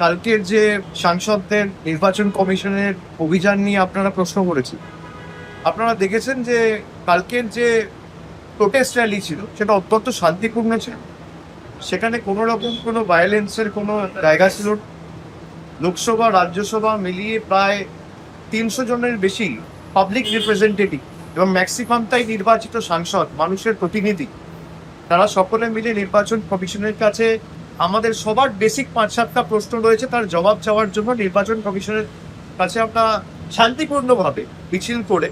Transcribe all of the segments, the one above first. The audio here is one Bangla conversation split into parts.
কালকের যে সাংসদদের নির্বাচন কমিশনের অভিযান নিয়ে আপনারা প্রশ্ন করেছেন, আপনারা দেখেছেন যে কালকের যে প্রোটেস্ট র্যালি ছিল, সেটা অত্যন্ত শান্তিপূর্ণ ছিল। সেখানে কোনো রকম কোনো ভায়োলেন্সের কোনো জায়গা ছিল লোকসভা, রাজ্যসভা মিলিয়ে প্রায় তিনশো জনের বেশি পাবলিক রিপ্রেজেন্টেটিভ এবং ম্যাক্সিমামটাই নির্বাচিত সাংসদ, মানুষের প্রতিনিধি, তারা সকলে মিলে নির্বাচন কমিশনের কাছে আমাদের সবার বেসিক পাঁচ সাতটা প্রশ্ন রয়েছে, তার জবাব চাওয়ার জন্য নির্বাচন কমিশনের কাছে আমরা শান্তিপূর্ণভাবে মিছিল করে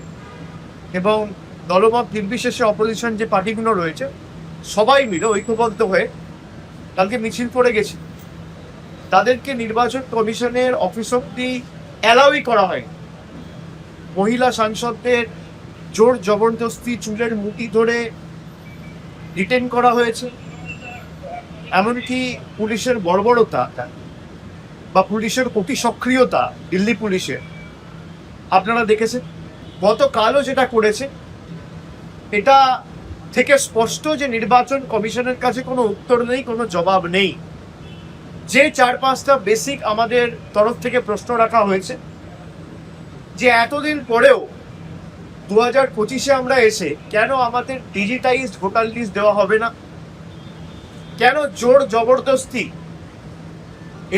এবং দলমত নির্বিশেষে অপোজিশন যে পার্টিগুলো রয়েছে, সবাই মিলে ঐক্যবদ্ধ হয়ে কালকে মিছিল করে গেছি। তাদেরকে নির্বাচন কমিশনের অফিস অব্দি অ্যালাউই করা হয় মহিলা সাংসদদের জোর জবরদস্তি, চুলের মুঠি ধরে ডিটেন করা হয়েছে। এমনকি পুলিশের বর্বরতা বা পুলিশের অতি সক্রিয়তা দিল্লি পুলিশের আপনারা দেখেছেন? গতকালও যেটা করেছে, এটা থেকে স্পষ্ট যে নির্বাচন কমিশনের কাছে কোনো উত্তর নেই, কোনো জবাব নেই। যে চার পাঁচটা বেসিক আমাদের তরফ থেকে প্রশ্ন রাখা হয়েছে, যে এতদিন পরেও দু হাজার পঁচিশে আমরা এসে কেন আমাদের ডিজিটাইজড ভোটার লিস্ট দেওয়া হবে না? কেন জোর জবরদস্তি?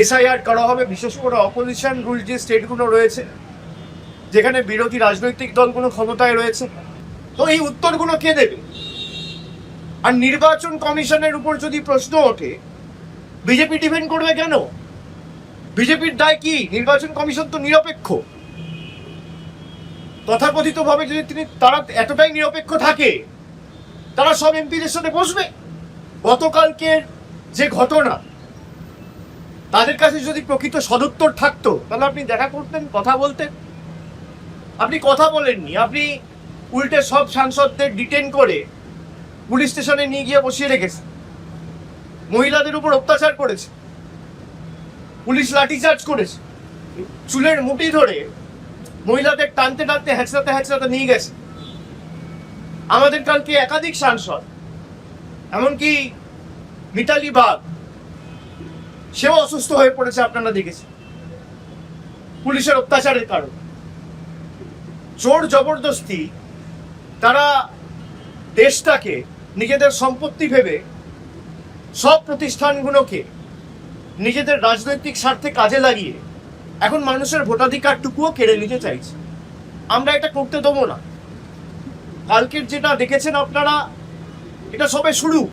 এসআইআর করা হবে, বিশেষ করে অপোজিশন রুল যে স্টেটগুলো রয়েছে, যেখানে বিরোধী রাজনৈতিক দলগুলো ক্ষমতায় রয়েছে। তো এই উত্তরগুলো কে দেবে? আর নির্বাচন কমিশনের উপর যদি প্রশ্ন ওঠে, বিজেপি ডিপেন্ড করবে কেন? বিজেপির দায় কি? নির্বাচন কমিশন তো নিরপেক্ষ। তথাকথিত ভাবে যদি তিনি তারা এতটাই নিরপেক্ষ থাকে, তারা সব এমপিদের সাথে বসবে। গতকালকের যে ঘটনা, তাদের কাছে যদি প্রকৃত সদুত্তর থাকতো, তাহলে আপনি দেখা করতেন, কথা বলতেন। আপনি কথা বলেননি, আপনি উল্টে সব সাংসদদের ডিটেন করে পুলিশ স্টেশনে নিয়ে গিয়ে বসিয়ে রেখেছে মহিলাদের উপর অত্যাচার করেছে পুলিশ লাঠিচার্জ করেছে। চুলের মুঠি ধরে মহিলাদের টানতে টানতে হ্যাঁচড়াতে হ্যাঁচড়াতে নিয়ে গেছে। আমাদের কালকে একাধিক সাংসদ এমনকি মিতালি বাগ সেও অসুস্থ হয়ে পড়েছে, আপনারা দেখেছেন। পুলিশের অত্যাচারের কারণ। জোর জবরদস্তি, তারা দেশটাকে, নিজেদের সম্পত্তি ভেবে, সব প্রতিষ্ঠানগুলোকে, নিজেদের রাজনৈতিক স্বার্থে কাজে লাগিয়ে, এখন মানুষের ভোটাধিকারটুকুও কেড়ে নিতে চাইছে। আমরা এটা করতে দেবো না। কালকের যেটা দেখেছেন আপনারা এটা সবে শুরু।